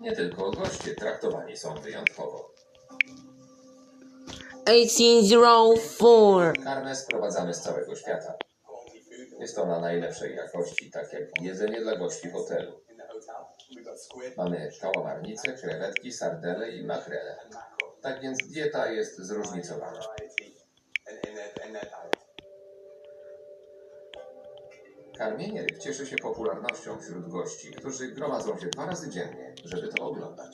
Nie tylko goście traktowani są wyjątkowo. 1804. Karmę sprowadzamy z całego świata. Jest ona najlepszej jakości, tak jak jedzenie dla gości hotelu. Mamy kałamarnice, krewetki, sardele i makrele. Tak więc dieta jest zróżnicowana. Karmienie ryb cieszy się popularnością wśród gości, którzy gromadzą się dwa razy dziennie, żeby to oglądać.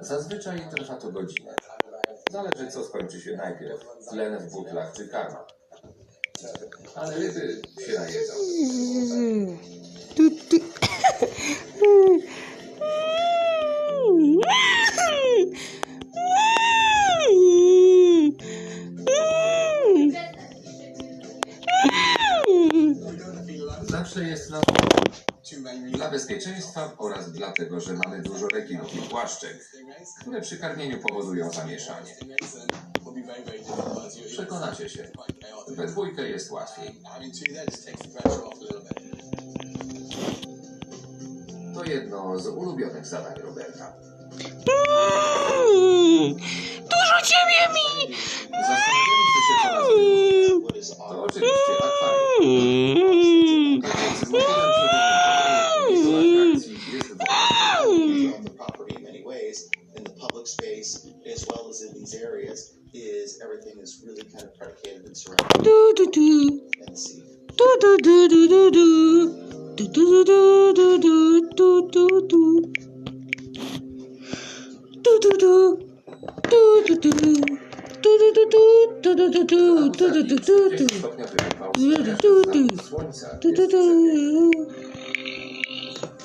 Zazwyczaj trwa to godzinę. Zależy co skończy się najpierw, tlen w butlach czy karma. Ale ryby się najedzą. Bezpieczeństwa oraz dlatego, że mamy dużo rekinów i płaszczek, które przy karmieniu powodują zamieszanie. Przekonacie się. We dwójkę jest łatwiej. To jedno z ulubionych zadań Roberta. Dużo ciebie mi! Areas, is everything is really kind of predicated and surrounded Du, du, du. in the sea. Du, du, du, du, du, du. Du, du, du, du, du, du, du, du. Du, du, du. Du, du, du. Du, du, du, du. Du, du, du, du. Du, du, du, du, du. 40-stopniowy wypał sprawia, że zachód słońca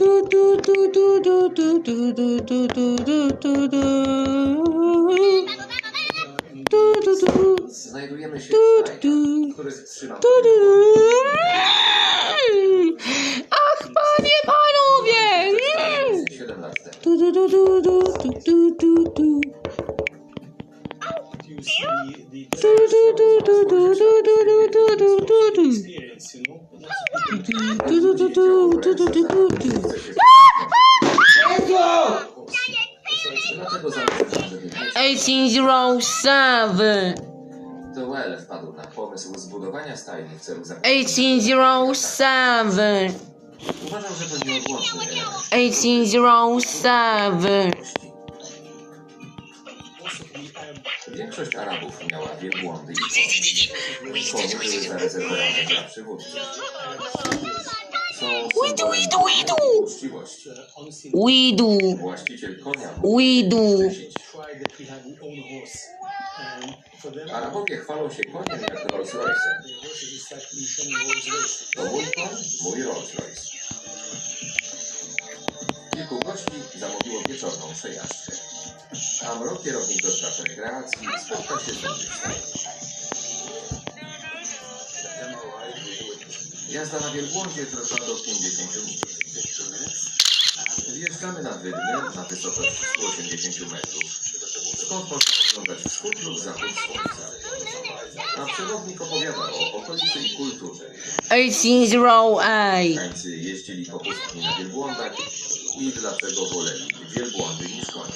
Du, du, du, du, du, du, du, du, du, du, du, du, du. Du, du, du. Znajdujemy się Du, w du. Du, du, du. Ach, panie, panowie! 7 lat temu. Du, du, du, du, du, du, du, du, nam, żeby mieć 1807. To Well wpadł na pomysł zbudowania stajni w celu zapewnienia 1807. Uważał, że to nieodłączny element 1807. gości. Większość Arabów miała wielbłądy i konie. Były zarezerwowane dla przywódców. Widu, widu, widu! Widu! Widu! Arabowie chwalą się koniem jak Rolls Royce. To mój koń, mój Rolls Royce. Kilku gości zamówiło wieczorną przejażdżkę. A mrok kierownik do spraw rekreacji spotka się z nim w tym Jazda na wielbłądzie trwa do 50 minut. Wjeżdżamy na wydmę na wysokość 180 metrów. Skąd można oglądać wschód lub zachód słońca. A przewodnik opowiada o okolicy i kulturze. 1808. Tańcy jeździli po pustyni na wielbłądach i dlaczego woleli wielbłądy niż konie.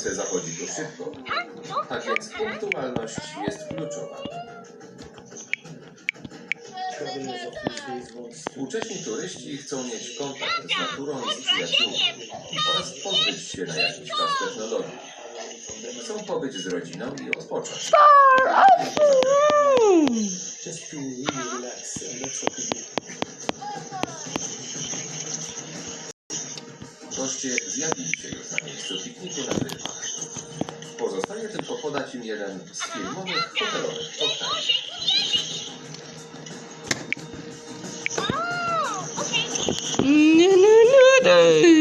Słońce zachodzi tu szybko, tak więc punktualność jest kluczowa. Współcześni turyści chcą mieć kontakt z naturą i z przyjaciółmi oraz pozbyć się na jakiś czas technologii. Chcą pobyć z rodziną i odpocząć. just to Goście zjawili się już na miejscu pikniku na wyspach. Pozostaje tylko podać im jeden z filmowych hotelowych koktajli. Nie, nie, nie, nie.